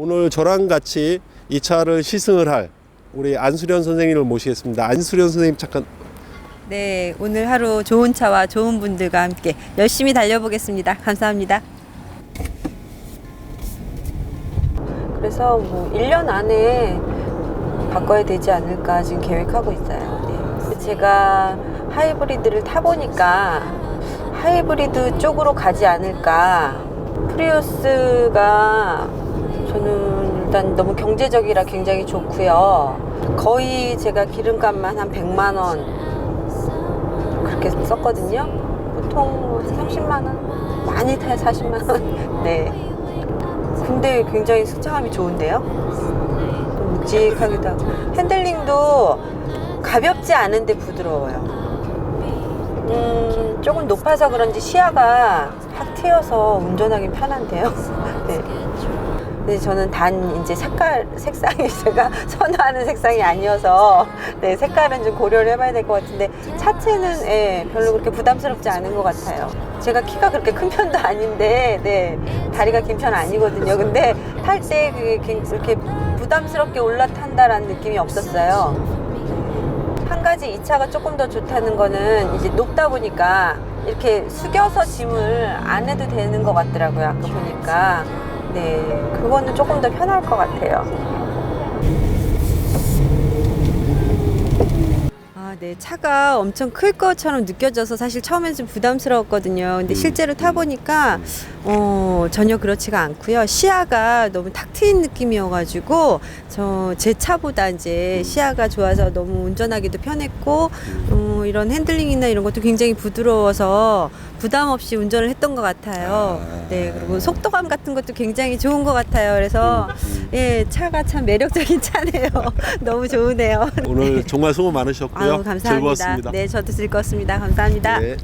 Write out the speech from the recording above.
오늘 저랑 같이 이 차를 시승을 할 우리 안수련 선생님을 모시겠습니다. 안수련 선생님 잠깐 네, 오늘 하루 좋은 차와 좋은 분들과 함께 열심히 달려보겠습니다. 감사합니다. 그래서 뭐 1년 안에 바꿔야 되지 않을까 지금 계획하고 있어요. 네. 제가 하이브리드를 타보니까 하이브리드 쪽으로 가지 않을까. 프리우스가 저는 일단 너무 경제적이라 굉장히 좋고요. 거의 제가 기름값만 한 100만 원 그렇게 썼거든요. 보통 한 30만 원 많이 타야 40만 원. 네. 근데 굉장히 승차감이 좋은데요. 좀 묵직하기도 하고 핸들링도 가볍지 않은데 부드러워요. 음, 조금 높아서 그런지 시야가 확 트여서 운전하기 편한데요. 네. 근데 저는 단 이제 색깔 색상이 제가 선호하는 색상이 아니어서 네 색깔은 좀 고려를 해봐야 될 것 같은데 차체는 예, 별로 그렇게 부담스럽지 않은 것 같아요. 제가 키가 그렇게 큰 편도 아닌데 네 다리가 긴 편 아니거든요. 근데 탈 때 그렇게 부담스럽게 올라탄다라는 느낌이 없었어요. 한 가지 이 차가 조금 더 좋다는 거는 이제 높다 보니까 이렇게 숙여서 짐을 안 해도 되는 것 같더라고요. 아까 보니까. 네, 그거는 조금 더 편할 것 같아요. 아, 네. 차가 엄청 클 것처럼 느껴져서 사실 처음엔 좀 부담스러웠거든요. 근데 실제로 타보니까, 어, 전혀 그렇지가 않고요. 시야가 너무 탁 트인 느낌이어가지고, 저 제 차보다 이제 시야가 좋아서 너무 운전하기도 편했고, 어, 이런 핸들링이나 이런 것도 굉장히 부드러워서 부담 없이 운전을 했던 것 같아요. 네, 그리고 속도감 같은 것도 굉장히 좋은 것 같아요. 그래서, 예, 차가 참 매력적인 차네요. 너무 좋으네요. 오늘 정말 수고 많으셨고요. 아유, 감사합니다. 즐거웠습니다. 네, 저도 즐거웠습니다. 감사합니다. 네.